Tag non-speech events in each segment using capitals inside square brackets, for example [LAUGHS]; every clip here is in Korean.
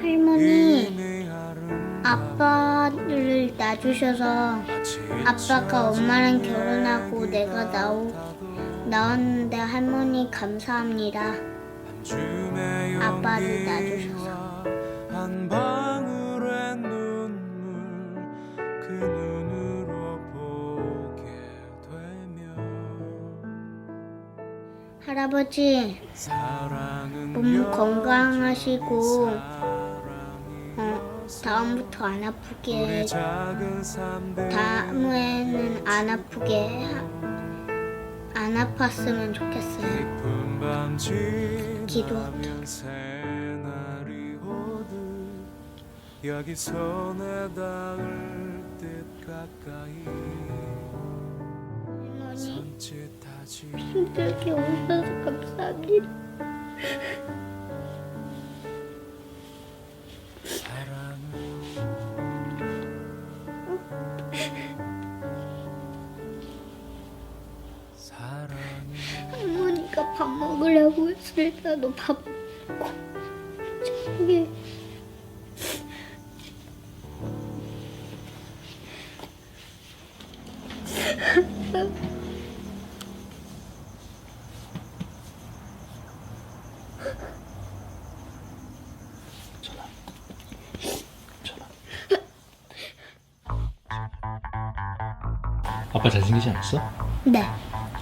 할머니 아빠를 낳아주셔서 아빠가 엄마랑 결혼하고 내가 나오 나왔는데 할머니 감사합니다. 아빠를 낳아주셔서. 할아버지 몸 건강하시고 어, 다음부터 안 아프게 다음에는 안 아프게 하- 안 아팠으면 좋겠어요. 기도할게. 힘들게 오셔서 감사합니다. 할머니가 밥 먹으라고 했을 때도 밥 먹고 저기 아빠 잘생기지 않았어? 네,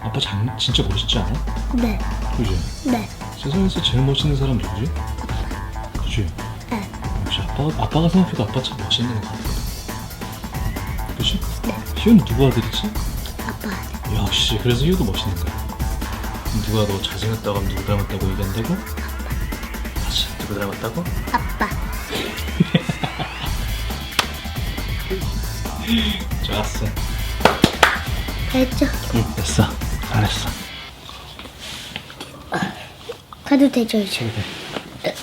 아빠 장, 진짜 멋있지 않아? 네, 그지? 네, 세상에서 제일 멋있는 사람 누구지? 그지? 네, 역시 아빠가, 아빠가 생각해도 아빠 참 멋있는 것 같아 그지? 네. 희연이 누구 아들이지? 아빠 아들. 역시 그래서 희연도 멋있는 거야 누가 너 잘생겼다고 하면 누구 닮았다고 얘기한다고? 다시 누구 닮았다고? 아빠. [LAUGHS] 좋았어 됐죠? 응 됐어 잘했어 가도 되죠 이제? 그래